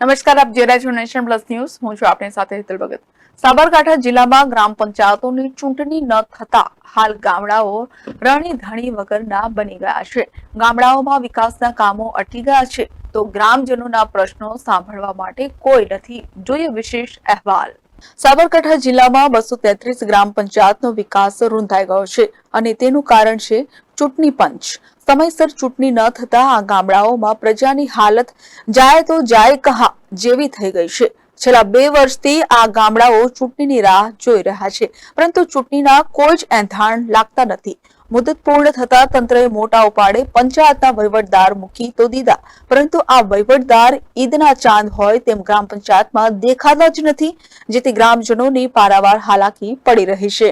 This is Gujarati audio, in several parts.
નમસ્કાર, આપ જોઈ રહ્યા નેશન પ્લસ ન્યૂઝ. હું છું આપની સાથે હિતલ ભગત. સાબરકાંઠા જિલ્લામાં ગ્રામ પંચાયતોની ચૂંટણી ન થતા હાલ ગામડાઓ રણી ધણી વગરના બની ગયા છે. ગામડાઓમાં વિકાસના કામો અટકી ગયા છે. તો ગ્રામજનોના પ્રશ્નો સાંભળવા માટે કોઈ નથી. જોઈએ વિશેષ અહેવાલ. સાબરકાંઠા જિલ્લામાં બસો તેત્રીસ ગ્રામ પંચાયતનો વિકાસ રૂંધાઈ ગયો છે અને તેનું કારણ છે ચૂંટણી પંચ. સમયસર ચૂંટણી ન થતા આ ગામડાઓમાં પ્રજાની હાલત જાય તો જાય કહા જેવી થઈ ગઈ છે. છેલ્લા બે વર્ષથી આ ગામડાઓ ચૂંટણીની રાહ જોઈ રહ્યા છે. પરંતુ ચૂંટણીના કોઈ જ એંધાણ લાગતા નથી. મુદત પૂર્ણ થતા તંત્રએ મોટા ઉપાડે પંચાયતના વહીવટદાર મૂકી તો દીધા. પરંતુ આ વહીવટદાર ઈદના ચાંદ હોય તેમ ગ્રામ પંચાયતમાં દેખાતા જ નથી, જેથી ગ્રામજનોની પારાવાર હાલાકી પડી રહી છે.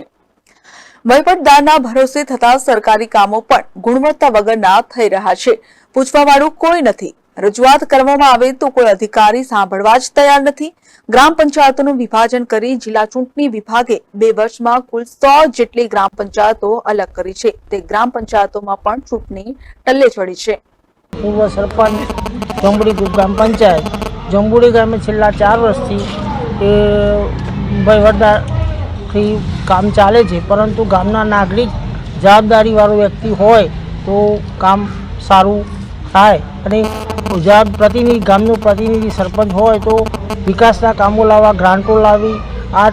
વહીવટદારના ભરોસે થતા સરકારી કામો પણ ગુણવત્તા વગરના થઈ રહ્યા છે. પૂછવાવાળું કોઈ નથી. રજૂઆત કરવામાં આવે તો કોઈ અધિકારી સાંભળવા જ તૈયાર નથી. ગ્રામ પંચાયતોનું વિભાજન કરી જિલ્લા ચૂંટણી વિભાગે બે વર્ષમાં કુલ સો જેટલી ગ્રામ પંચાયતો અલગ કરી છે. તે ગ્રામ પંચાયતોમાં પણ ચૂંટણી ટલ્લે ચડી છે. પૂર્વ સરપંચ જંબુડી ગ્રામ પંચાયત. જંબુડી ગામે છેલ્લા ચાર વર્ષથી વહીવટદારથી કામ ચાલે છે. પરંતુ ગામના નાગરિક, જવાબદારીવાળો વ્યક્તિ હોય તો કામ સારું થાય અને જવાબ પ્રતિનિધિ, ગામનું પ્રતિનિધિ, સરપંચ હોય તો વિકાસના કામો લાવવા, ગ્રાન્ટો લાવી, આ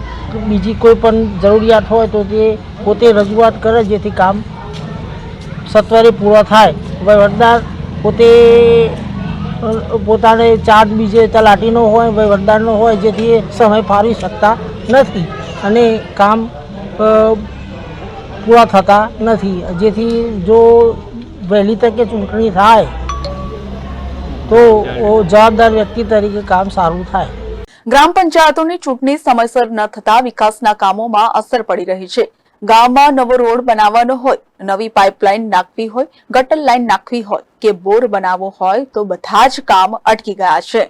બીજી કોઈ પણ જરૂરિયાત હોય તો તે પોતે રજૂઆત કરે જેથી કામ સત્વરે પૂરો થાય. વહીવટદાર પોતે પોતાને ચાર્જ બીજે તલાટીનો હોય વહીવટદારનો હોય, જેથી એ સમય ફાળવી શકતા નથી અને કામ પૂરા થતા નથી. જેથી જો વહેલી તકે ચૂંટણી થાય તો જવાબદાર વ્યક્તિ તરીકે કામ સારું થાય. ગ્રામ પંચાયતોની ચૂંટણી સમયસર ન થતા વિકાસના કામોમાં અસર પડી રહી છે. ગામમાં નવો રોડ બનાવવાનો હોય, નવી પાઇપલાઇન નાખવી હોય, ગટર લાઇન નાખવી હોય કે બોર બનાવવો હોય તો બધા જ કામ અટકી ગયા છે.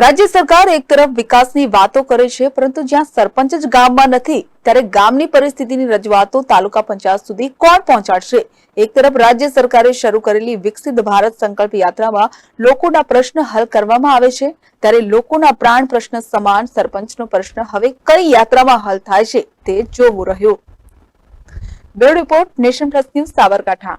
રાજ્ય સરકાર એક તરફ વિકાસની વાતો કરે છે, પરંતુ જ્યાં સરપંચ જ ગામમાં નથી, ત્યારે ગામની પરિસ્થિતિની રજૂઆતો તાલુકા પંચાયત સુધી કોણ પહોંચાડશે? એક તરફ રાજ્ય સરકારે શરૂ કરેલી વિકસિત ભારત સંકલ્પ યાત્રામાં લોકોના પ્રશ્ન હલ કરવામાં આવે છે, ત્યારે લોકોના પ્રાણ પ્રશ્ન સમાન, સરપંચનો પ્રશ્ન હવે કઈ યાત્રામાં હલ થાય છે તે જોવું રહ્યું. Bureau report Nation Plus News Sabarkantha.